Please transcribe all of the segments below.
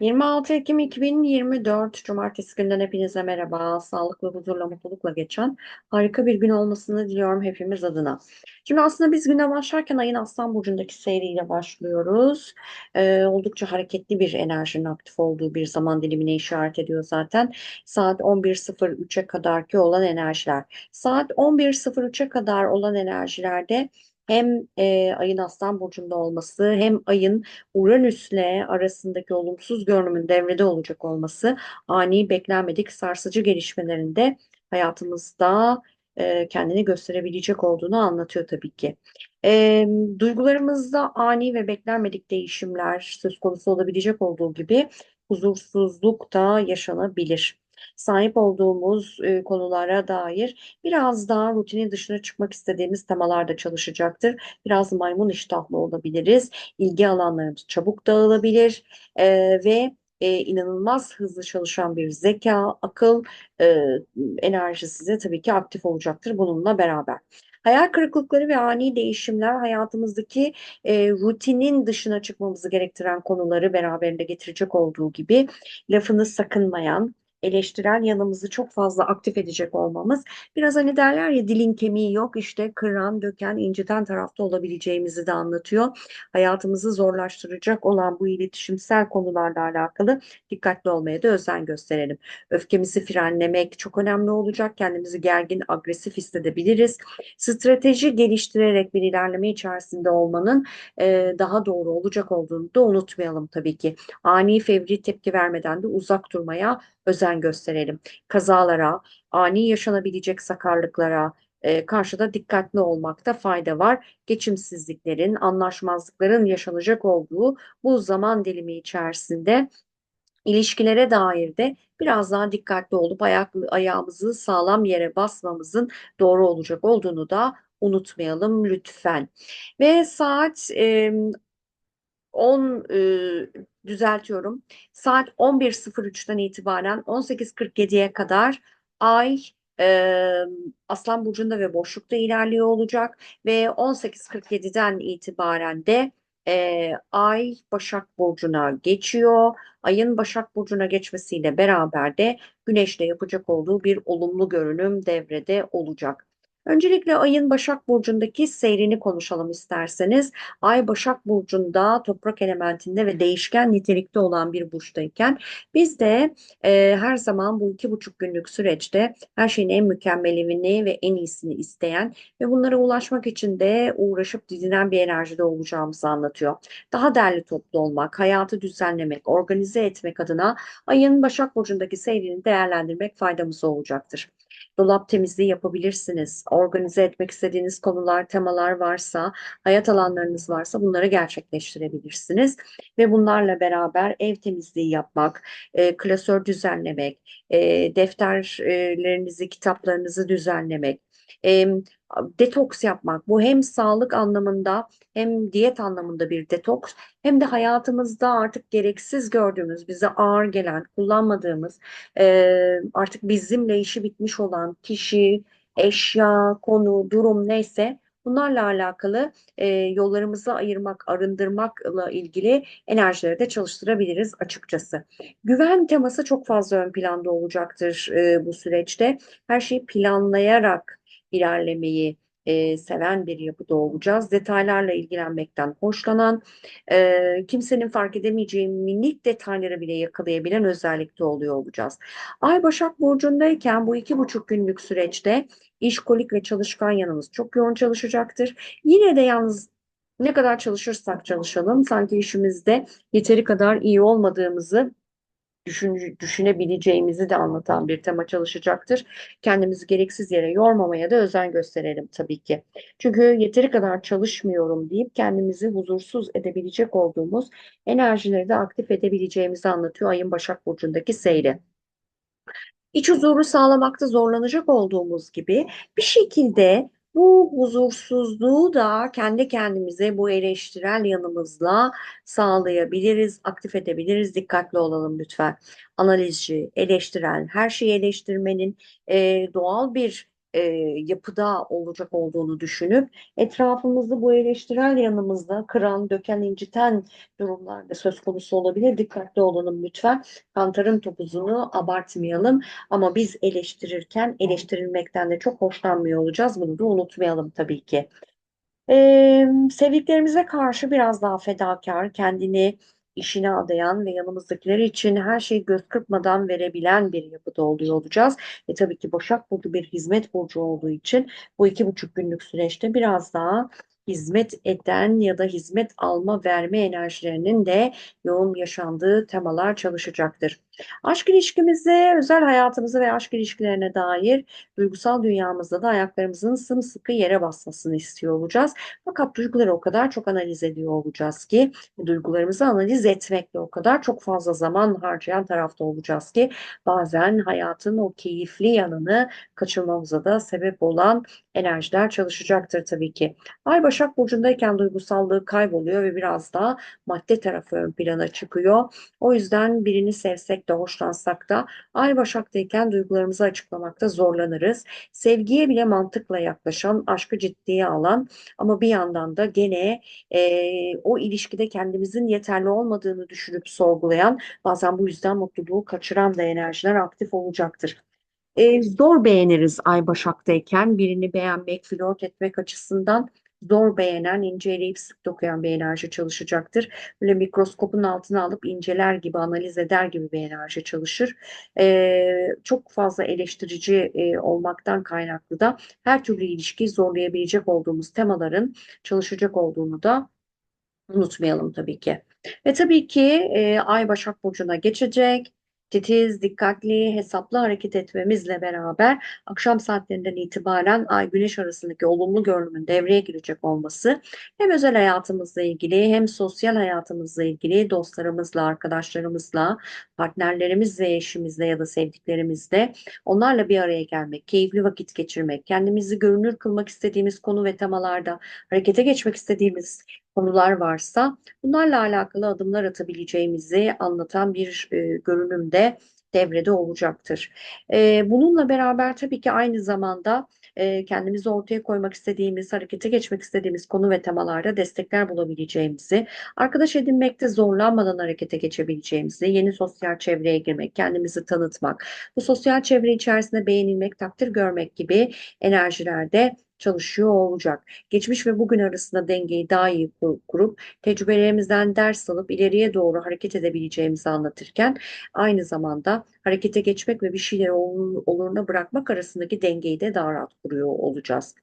26 Ekim 2024 Cumartesi günden hepinize merhaba. Sağlıklı, huzurla, mutlulukla geçen harika bir gün olmasını diliyorum hepimiz adına. Şimdi aslında biz güne başlarken ayın Aslan Burcu'ndaki seyriyle başlıyoruz. Ee, oldukça hareketli bir enerjinin aktif olduğu bir zaman dilimine işaret ediyor zaten. Saat 11.03'e kadar ki olan enerjiler. Saat 11.03'e kadar olan enerjilerde hem e, ayın Aslan Burcu'nda olması hem ayın Uranüs'le arasındaki olumsuz görünümün devrede olacak olması ani beklenmedik sarsıcı gelişmelerinde hayatımızda e, kendini gösterebilecek olduğunu anlatıyor tabii ki. E, duygularımızda ani ve beklenmedik değişimler söz konusu olabilecek olduğu gibi huzursuzluk da yaşanabilir sahip olduğumuz e, konulara dair biraz daha rutinin dışına çıkmak istediğimiz temalarda çalışacaktır. Biraz maymun iştahlı olabiliriz. İlgi alanlarımız çabuk dağılabilir e, ve e, inanılmaz hızlı çalışan bir zeka, akıl e, enerjisi de tabii ki aktif olacaktır bununla beraber. Hayal kırıklıkları ve ani değişimler hayatımızdaki e, rutinin dışına çıkmamızı gerektiren konuları beraberinde getirecek olduğu gibi lafını sakınmayan, eleştirel yanımızı çok fazla aktif edecek olmamız biraz hani derler ya dilin kemiği yok işte kıran, döken, inciten tarafta olabileceğimizi de anlatıyor. Hayatımızı zorlaştıracak olan bu iletişimsel konularla alakalı dikkatli olmaya da özen gösterelim. Öfkemizi frenlemek çok önemli olacak. Kendimizi gergin, agresif hissedebiliriz. Strateji geliştirerek bir ilerleme içerisinde olmanın e, daha doğru olacak olduğunu da unutmayalım tabii ki. Ani fevri tepki vermeden de uzak durmaya özen gösterelim. Kazalara, ani yaşanabilecek sakarlıklara e, karşı da dikkatli olmakta fayda var. Geçimsizliklerin, anlaşmazlıkların yaşanacak olduğu bu zaman dilimi içerisinde İlişkilere dair de biraz daha dikkatli olup ayak, ayağımızı sağlam yere basmamızın doğru olacak olduğunu da unutmayalım lütfen. Ve saat e, 10 e, düzeltiyorum. Saat 11.03'ten itibaren 18.47'ye kadar Ay e, Aslan Burcu'nda ve boşlukta ilerliyor olacak ve 18.47'den itibaren de e, Ay Başak Burcu'na geçiyor. Ayın Başak Burcu'na geçmesiyle beraber de Güneş'le yapacak olduğu bir olumlu görünüm devrede olacak. Öncelikle ayın Başak Burcu'ndaki seyrini konuşalım isterseniz. Ay Başak Burcu'nda toprak elementinde ve değişken nitelikte olan bir burçtayken biz de e, her zaman bu iki buçuk günlük süreçte her şeyin en mükemmelini ve en iyisini isteyen ve bunlara ulaşmak için de uğraşıp didinen bir enerjide olacağımızı anlatıyor. Daha derli toplu olmak, hayatı düzenlemek, organize etmek adına ayın Başak Burcu'ndaki seyrini değerlendirmek faydamız olacaktır dolap temizliği yapabilirsiniz. Organize etmek istediğiniz konular, temalar varsa, hayat alanlarınız varsa bunları gerçekleştirebilirsiniz. Ve bunlarla beraber ev temizliği yapmak, e, klasör düzenlemek, e, defterlerinizi, kitaplarınızı düzenlemek, e, detoks yapmak. Bu hem sağlık anlamında hem diyet anlamında bir detoks hem de hayatımızda artık gereksiz gördüğümüz, bize ağır gelen, kullanmadığımız, e, artık bizimle işi bitmiş olan kişi, eşya, konu, durum neyse bunlarla alakalı e, yollarımızı ayırmak, arındırmakla ilgili enerjileri de çalıştırabiliriz açıkçası. Güven teması çok fazla ön planda olacaktır e, bu süreçte. Her şeyi planlayarak ilerlemeyi e, seven bir yapıda olacağız. Detaylarla ilgilenmekten hoşlanan, e, kimsenin fark edemeyeceği minik detayları bile yakalayabilen özellikte oluyor olacağız. Ay Başak Burcu'ndayken bu iki buçuk günlük süreçte işkolik ve çalışkan yanımız çok yoğun çalışacaktır. Yine de yalnız ne kadar çalışırsak çalışalım sanki işimizde yeteri kadar iyi olmadığımızı düşün, düşünebileceğimizi de anlatan bir tema çalışacaktır. Kendimizi gereksiz yere yormamaya da özen gösterelim tabii ki. Çünkü yeteri kadar çalışmıyorum deyip kendimizi huzursuz edebilecek olduğumuz enerjileri de aktif edebileceğimizi anlatıyor ayın Başak Burcu'ndaki seyri. İç huzuru sağlamakta zorlanacak olduğumuz gibi bir şekilde bu huzursuzluğu da kendi kendimize bu eleştirel yanımızla sağlayabiliriz, aktif edebiliriz. Dikkatli olalım lütfen. Analizci, eleştirel, her şeyi eleştirmenin e, doğal bir e, yapıda olacak olduğunu düşünüp etrafımızı bu eleştirel yanımızda kıran, döken, inciten durumlarda söz konusu olabilir. Dikkatli olalım lütfen. Kantarın topuzunu abartmayalım ama biz eleştirirken eleştirilmekten de çok hoşlanmıyor olacağız. Bunu da unutmayalım tabii ki. Ee, sevdiklerimize karşı biraz daha fedakar, kendini işine adayan ve yanımızdakiler için her şeyi göz kırpmadan verebilen bir yapıda oluyor olacağız. E tabii ki Başak Burcu bir hizmet burcu olduğu için bu iki buçuk günlük süreçte biraz daha hizmet eden ya da hizmet alma verme enerjilerinin de yoğun yaşandığı temalar çalışacaktır. Aşk ilişkimize, özel hayatımıza ve aşk ilişkilerine dair duygusal dünyamızda da ayaklarımızın sımsıkı yere basmasını istiyor olacağız. Fakat duyguları o kadar çok analiz ediyor olacağız ki, duygularımızı analiz etmekle o kadar çok fazla zaman harcayan tarafta olacağız ki, bazen hayatın o keyifli yanını kaçırmamıza da sebep olan enerjiler çalışacaktır tabii ki. Ay Başak Burcu'ndayken duygusallığı kayboluyor ve biraz daha madde tarafı ön plana çıkıyor. O yüzden birini sevsek de hoşlansak da Ay Başak'tayken duygularımızı açıklamakta zorlanırız. Sevgiye bile mantıkla yaklaşan, aşkı ciddiye alan ama bir yandan da gene e, o ilişkide kendimizin yeterli olmadığını düşünüp sorgulayan, bazen bu yüzden mutluluğu kaçıran da enerjiler aktif olacaktır. E, zor beğeniriz Ay Başak'tayken birini beğenmek, flört etmek açısından zor beğenen, inceleyip sık dokuyan bir enerji çalışacaktır. Böyle mikroskopun altına alıp inceler gibi, analiz eder gibi bir enerji çalışır. E, çok fazla eleştirici e, olmaktan kaynaklı da her türlü ilişkiyi zorlayabilecek olduğumuz temaların çalışacak olduğunu da unutmayalım tabii ki. Ve tabii ki e, Ay Başak Burcu'na geçecek titiz, dikkatli, hesaplı hareket etmemizle beraber akşam saatlerinden itibaren Ay Güneş arasındaki olumlu görünümün devreye girecek olması hem özel hayatımızla ilgili hem sosyal hayatımızla ilgili dostlarımızla, arkadaşlarımızla, partnerlerimizle, eşimizle ya da sevdiklerimizle onlarla bir araya gelmek, keyifli vakit geçirmek, kendimizi görünür kılmak istediğimiz konu ve temalarda harekete geçmek istediğimiz konular varsa bunlarla alakalı adımlar atabileceğimizi anlatan bir e, görünüm de devrede olacaktır. E, bununla beraber tabii ki aynı zamanda e, kendimizi ortaya koymak istediğimiz, harekete geçmek istediğimiz konu ve temalarda destekler bulabileceğimizi, arkadaş edinmekte zorlanmadan harekete geçebileceğimizi, yeni sosyal çevreye girmek, kendimizi tanıtmak, bu sosyal çevre içerisinde beğenilmek, takdir görmek gibi enerjilerde çalışıyor olacak. Geçmiş ve bugün arasında dengeyi daha iyi kurup tecrübelerimizden ders alıp ileriye doğru hareket edebileceğimizi anlatırken aynı zamanda harekete geçmek ve bir şeyleri oluruna bırakmak arasındaki dengeyi de daha rahat kuruyor olacağız.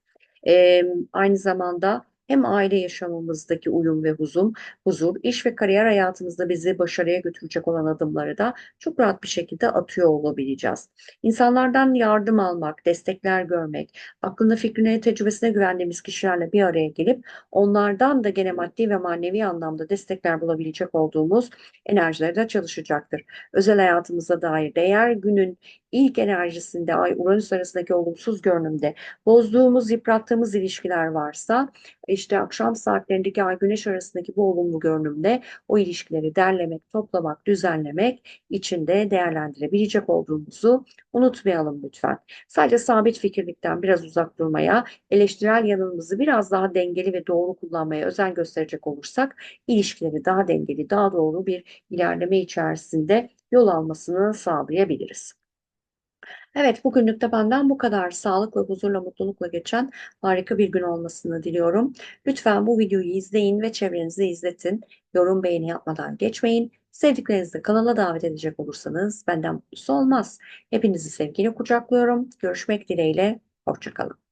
Ee, aynı zamanda hem aile yaşamımızdaki uyum ve huzum, huzur, iş ve kariyer hayatımızda bizi başarıya götürecek olan adımları da çok rahat bir şekilde atıyor olabileceğiz. İnsanlardan yardım almak, destekler görmek, aklına fikrine, tecrübesine güvendiğimiz kişilerle bir araya gelip onlardan da gene maddi ve manevi anlamda destekler bulabilecek olduğumuz enerjileri de çalışacaktır. Özel hayatımıza dair değer günün ilk enerjisinde Ay Uranüs arasındaki olumsuz görünümde bozduğumuz, yıprattığımız ilişkiler varsa işte akşam saatlerindeki Ay Güneş arasındaki bu olumlu görünümde o ilişkileri derlemek, toplamak, düzenlemek içinde değerlendirebilecek olduğumuzu unutmayalım lütfen. Sadece sabit fikirlikten biraz uzak durmaya, eleştirel yanımızı biraz daha dengeli ve doğru kullanmaya özen gösterecek olursak ilişkileri daha dengeli, daha doğru bir ilerleme içerisinde yol almasını sağlayabiliriz. Evet, bugünlük de benden bu kadar. Sağlıkla, huzurla, mutlulukla geçen harika bir gün olmasını diliyorum. Lütfen bu videoyu izleyin ve çevrenize izletin. Yorum, beğeni yapmadan geçmeyin. Sevdiklerinizi de kanala davet edecek olursanız benden mutlusu olmaz. Hepinizi sevgiyle kucaklıyorum. Görüşmek dileğiyle. Hoşçakalın.